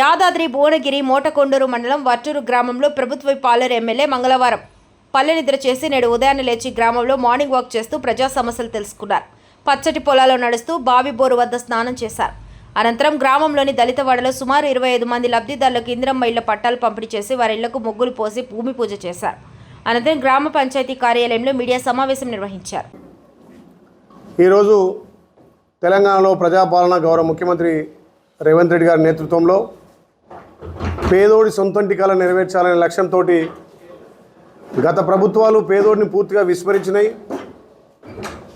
యాదాద్రి భువనగిరి మోటకొండూరు మండలం వర్టూరు గ్రామంలో ప్రభుత్వ పాలేరు ఎమ్మెల్యే మంగళవారం పల్లె నిద్ర చేసి నేడు ఉదయాన్నే లేచి గ్రామంలో మార్నింగ్ వాక్ చేస్తూ ప్రజా సమస్యలు తెలుసుకున్నారు. పచ్చటి పొలాల్లో నడుస్తూ బావి బోరు వద్ద స్నానం చేశారు. అనంతరం గ్రామంలోని దళితవాడలో సుమారు ఇరవై ఐదు మంది లబ్ధిదారులకు ఇందిరమ్మ ఇళ్ళ పట్టాలు పంపిణీ చేసి వారి ఇళ్ళకు ముగ్గులు పోసి భూమి పూజ చేశారు. అనంతరం గ్రామ పంచాయతీ కార్యాలయంలో మీడియా సమావేశం నిర్వహించారు. ఈరోజు తెలంగాణలో ప్రజాపాలన గౌరవ ముఖ్యమంత్రి రేవంత్ రెడ్డి గారి నేతృత్వంలో పేదోడి సొంతంటి కళ నెరవేర్చాలనే లక్ష్యంతో గత ప్రభుత్వాలు పేదోడిని పూర్తిగా విస్మరించినాయి.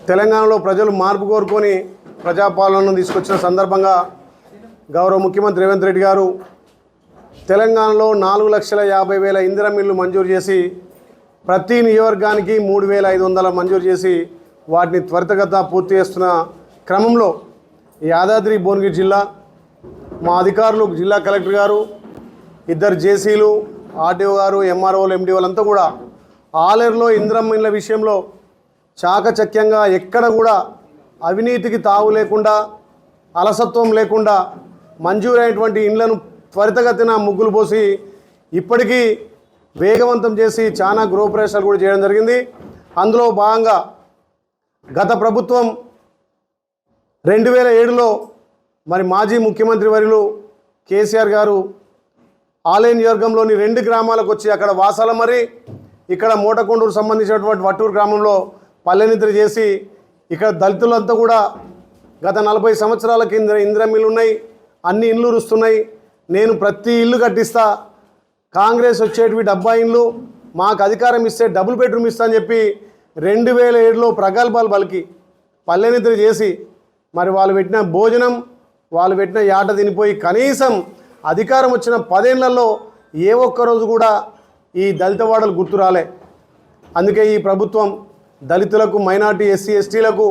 తెలంగాణలో ప్రజలు మార్పు కోరుకొని ప్రజాపాలనను తీసుకొచ్చిన సందర్భంగా గౌరవ ముఖ్యమంత్రి రేవంత్ రెడ్డి గారు తెలంగాణలో నాలుగు లక్షల యాభై వేల ఇందిరం మంజూరు చేసి ప్రతి నియోజకవర్గానికి మూడు వేల ఐదు వందల మంజూరు చేసి వాటిని త్వరితగత పూర్తి చేస్తున్న క్రమంలో యాదాద్రి భువనగిరి జిల్లా మా అధికారులు జిల్లా కలెక్టర్ గారు ఇద్దరు జేసీలు ఆర్టీఓ గారు ఎంఆర్ఓలు ఎండిఓలంతా కూడా ఆలేరులో ఇంద్రమ్మ విషయంలో చాకచక్యంగా ఎక్కడ కూడా అవినీతికి తావు లేకుండా అలసత్వం లేకుండా మంజూరైనటువంటి ఇండ్లను త్వరితగతిన ముగ్గులు పోసి ఇప్పటికీ వేగవంతం చేసి చాలా గృహప్రవేశాలు కూడా చేయడం జరిగింది. అందులో భాగంగా గత ప్రభుత్వం రెండు వేల ఏడులో మరి మాజీ ముఖ్యమంత్రి వర్యులు కేసీఆర్ గారు ఆలయ నియోజకంలోని రెండు గ్రామాలకు వచ్చి అక్కడ వాసాలమరి ఇక్కడ మూటకొండూరు సంబంధించినటువంటి వట్టూరు గ్రామంలో పల్లెనిద్ర చేసి ఇక్కడ దళితులంతా కూడా గత నలభై సంవత్సరాల కింద ఇంద్రమిల్లు ఉన్నాయి అన్ని ఇళ్ళు రుస్తున్నాయి. నేను ప్రతి ఇల్లు కట్టిస్తా. కాంగ్రెస్ వచ్చేటివి డబ్బా ఇండ్లు మాకు అధికారం ఇస్తే డబుల్ బెడ్రూమ్ ఇస్తా అని చెప్పి రెండు వేల ఏడులో ప్రగల్భాలు పలికి పల్లెనిద్ర చేసి మరి వాళ్ళు పెట్టిన భోజనం వాళ్ళు పెట్టిన యాట తినిపోయి కనీసం అధికారం వచ్చిన పదేళ్ళలో ఏ ఒక్క రోజు కూడా ఈ దళితవాడలు గుర్తు రాలే. అందుకే ఈ ప్రభుత్వం దళితులకు మైనార్టీ ఎస్సీ ఎస్టీలకు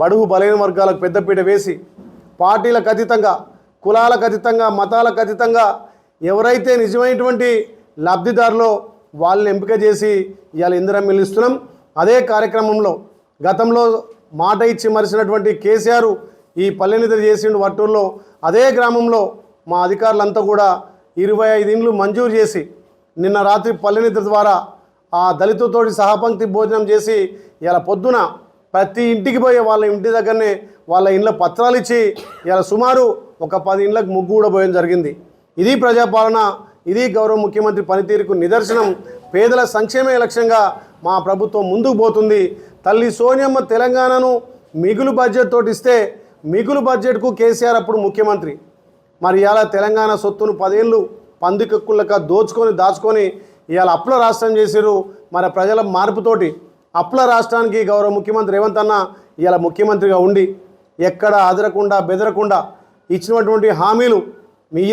బడుగు బలైన వర్గాలకు పెద్దపీట వేసి పార్టీలకు అతీతంగా కులాలకు అతీతంగా మతాలకు అతీతంగా ఎవరైతే నిజమైనటువంటి లబ్ధిదారులో వాళ్ళని ఎంపిక చేసి ఇవాళ ఇందిరా మిలుస్తున్నాం అదే కార్యక్రమంలో గతంలో మాట ఇచ్చి మరిచినటువంటి కేసీఆర్ ఈ పల్లెనిద్ర చేసిండు వట్టూరులో అదే గ్రామంలో మా అధికారులంతా కూడా ఇరవై ఐదు ఇండ్లు మంజూరు చేసి నిన్న రాత్రి పల్లెనిద్ర ద్వారా ఆ దళితులతోటి సహపంక్తి భోజనం చేసి ఇలా పొద్దున ప్రతి ఇంటికి పోయే వాళ్ళ ఇంటి దగ్గరనే వాళ్ళ ఇండ్ల పత్రాలు ఇచ్చి ఇలా సుమారు ఒక పది ఇండ్లకు ముగ్గు కూడా పోయడం జరిగింది. ఇది ప్రజాపాలన ఇది గౌరవ ముఖ్యమంత్రి పనితీరుకు నిదర్శనం. పేదల సంక్షేమే లక్ష్యంగా మా ప్రభుత్వం ముందుకు పోతుంది. తల్లి సోనియమ్మ తెలంగాణను మిగులు బడ్జెట్ తోటి ఇస్తే మిగులు బడ్జెట్కు కేసీఆర్ అప్పుడు ముఖ్యమంత్రి. మరి ఇవాళ తెలంగాణ సొత్తును పదేళ్ళు పందికక్కులక దోచుకొని దాచుకొని ఇవాళ అప్పుల రాష్ట్రం చేశారు మరి ప్రజల మార్పుతోటి అప్పుల రాష్ట్రానికి గౌరవ ముఖ్యమంత్రి రేవంత్ అన్న ఇవాళ ముఖ్యమంత్రిగా ఉండి ఎక్కడ అదరకుండా బెదరకుండా ఇచ్చినటువంటి హామీలు మీ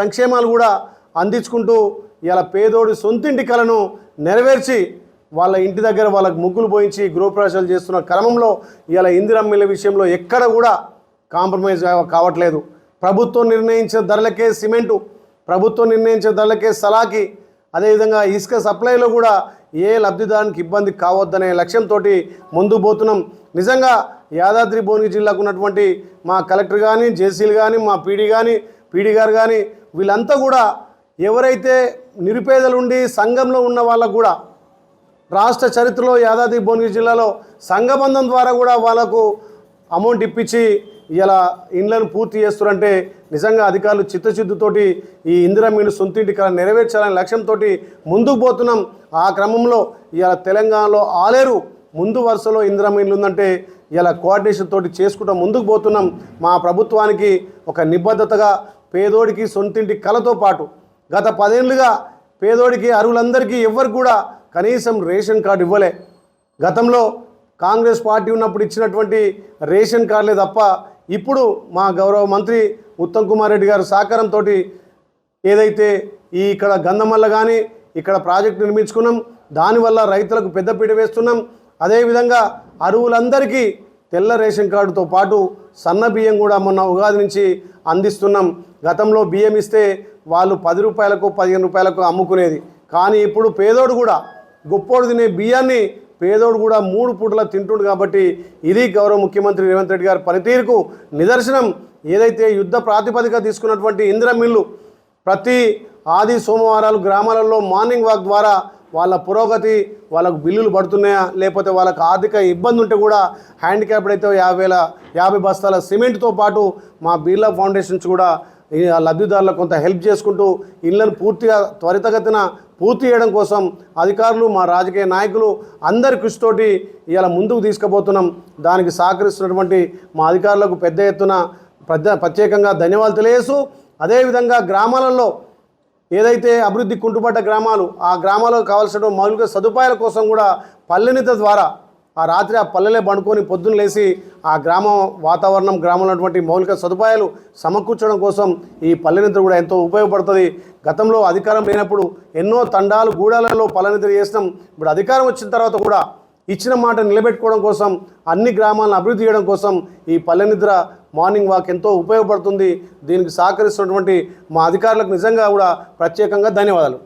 సంక్షేమాలు కూడా అందించుకుంటూ ఇలా పేదోడి సొంతింటి కలను నెరవేర్చి వాళ్ళ ఇంటి దగ్గర వాళ్ళకు ముగ్గులు పోయించి గృహప్రవేశాలు చేస్తున్న క్రమంలో ఇలా ఇందిరమ్మిల విషయంలో ఎక్కడ కూడా కాంప్రమైజ్ కావట్లేదు. ప్రభుత్వం నిర్ణయించిన ధరలకే సిమెంటు ప్రభుత్వం నిర్ణయించిన ధరలకే సలాకి అదేవిధంగా ఇసుక సప్లైలో కూడా ఏ లబ్ధిదారునికి ఇబ్బంది కావద్దనే లక్ష్యంతో ముందు పోతున్నాం. నిజంగా యాదాద్రి భువనగిరి జిల్లాకు ఉన్నటువంటి మా కలెక్టర్ కానీ జేసీలు కానీ మా పీడీ కానీ పీడీ గారు కానీ వీళ్ళంతా కూడా ఎవరైతే నిరుపేదలుండి సంఘంలో ఉన్న వాళ్ళకు కూడా రాష్ట్ర చరిత్రలో యాదాద్రి భువనగిరి జిల్లాలో సంఘబంధం ద్వారా కూడా వాళ్ళకు అమౌంట్ ఇప్పించి ఇలా ఇండ్లను పూర్తి చేస్తున్నారంటే నిజంగా అధికారులు చిత్తశుద్ధితోటి ఈ ఇందిరా మీరు సొంతింటి కళ నెరవేర్చాలనే లక్ష్యంతో ముందుకు పోతున్నాం. ఆ క్రమంలో ఇలా తెలంగాణలో ఆలేరు ముందు వరుసలో ఇందిరా మీన్లు ఉందంటే ఇలా కోఆర్డినేషన్ తోటి చేసుకుంటూ ముందుకు పోతున్నాం. మా ప్రభుత్వానికి ఒక నిబద్ధతగా పేదోడికి సొంతింటి కళతో పాటు గత పదేళ్ళుగా పేదోడికి అరువులందరికీ ఎవ్వరు కూడా కనీసం రేషన్ కార్డు ఇవ్వలే. గతంలో కాంగ్రెస్ పార్టీ ఉన్నప్పుడు ఇచ్చినటువంటి రేషన్ కార్డులే తప్ప ఇప్పుడు మా గౌరవ మంత్రి ఉత్తమ్ కుమార్ రెడ్డి గారు సహకారంతో ఏదైతే ఈ ఇక్కడ గంధమల్ల కానీ ఇక్కడ ప్రాజెక్టు నిర్మించుకున్నాం దానివల్ల రైతులకు పెద్దపీట వేస్తున్నాం. అదేవిధంగా అరువులందరికీ తెల్ల రేషన్ కార్డుతో పాటు సన్న బియ్యం కూడా మొన్న ఉగాది నుంచి అందిస్తున్నాం. గతంలో బియ్యం ఇస్తే వాళ్ళు పది రూపాయలకు పదిహేను రూపాయలకు అమ్ముకునేది. కానీ ఇప్పుడు పేదోడు కూడా గొప్పోడు తినే బియ్యాన్ని పేదోడు కూడా మూడు పూటలా తింటుండు కాబట్టి ఇది గౌరవ ముఖ్యమంత్రి రేవంత్ రెడ్డి గారి పనితీరుకు నిదర్శనం. ఏదైతే యుద్ధ ప్రాతిపదిక తీసుకున్నటువంటి ఇందిరా మిల్లు ప్రతి ఆది సోమవారాలు గ్రామాలలో మార్నింగ్ వాక్ ద్వారా వాళ్ళ పురోగతి వాళ్ళకు బిల్లులు పడుతున్నాయా లేకపోతే వాళ్ళకు ఆర్థిక ఇబ్బంది ఉంటే కూడా హ్యాండిక్యాప్డ్ అయితే యాభై వేల యాభై బస్తాల సిమెంట్తో పాటు మా బిర్లా ఫౌండేషన్స్ కూడా లబ్ధిదారులకు కొంత హెల్ప్ చేసుకుంటూ ఇళ్ళను పూర్తిగా త్వరితగతిన పూర్తి చేయడం కోసం అధికారులు మా రాజకీయ నాయకులు అందరి కృషితోటి ఇలా ముందుకు తీసుకుపోతున్నాం. దానికి సహకరిస్తున్నటువంటి మా అధికారులకు పెద్ద ఎత్తున ప్రత్యేకంగా ధన్యవాదాలు తెలియజేస్తూ అదేవిధంగా గ్రామాలలో ఏదైతే అభివృద్ధి కుంటుపడ్డ గ్రామాలు ఆ గ్రామాలకు కావాల్సిన మౌలిక సదుపాయాల కోసం కూడా పల్లెనిత ద్వారా ఆ రాత్రి ఆ పల్లెలే పండుకొని పొద్దున్న లేచి ఆ గ్రామం వాతావరణం గ్రామంలో ఉన్నటువంటి మౌలిక సదుపాయాలు సమకూర్చడం కోసం ఈ పల్లెనిద్ర కూడా ఎంతో ఉపయోగపడుతుంది. గతంలో అధికారం లేనప్పుడు ఎన్నో తండాలు గూడాలలో పల్లెనిద్ర చేసినాం. ఇప్పుడు అధికారం వచ్చిన తర్వాత కూడా ఇచ్చిన మాట నిలబెట్టుకోవడం కోసం అన్ని గ్రామాలను అభివృద్ధి చేయడం కోసం ఈ పల్లె నిద్ర మార్నింగ్ వాక్ ఎంతో ఉపయోగపడుతుంది. దీనికి సహకరిస్తున్నటువంటి మా అధికారులకు నిజంగా కూడా ప్రత్యేకంగా ధన్యవాదాలు.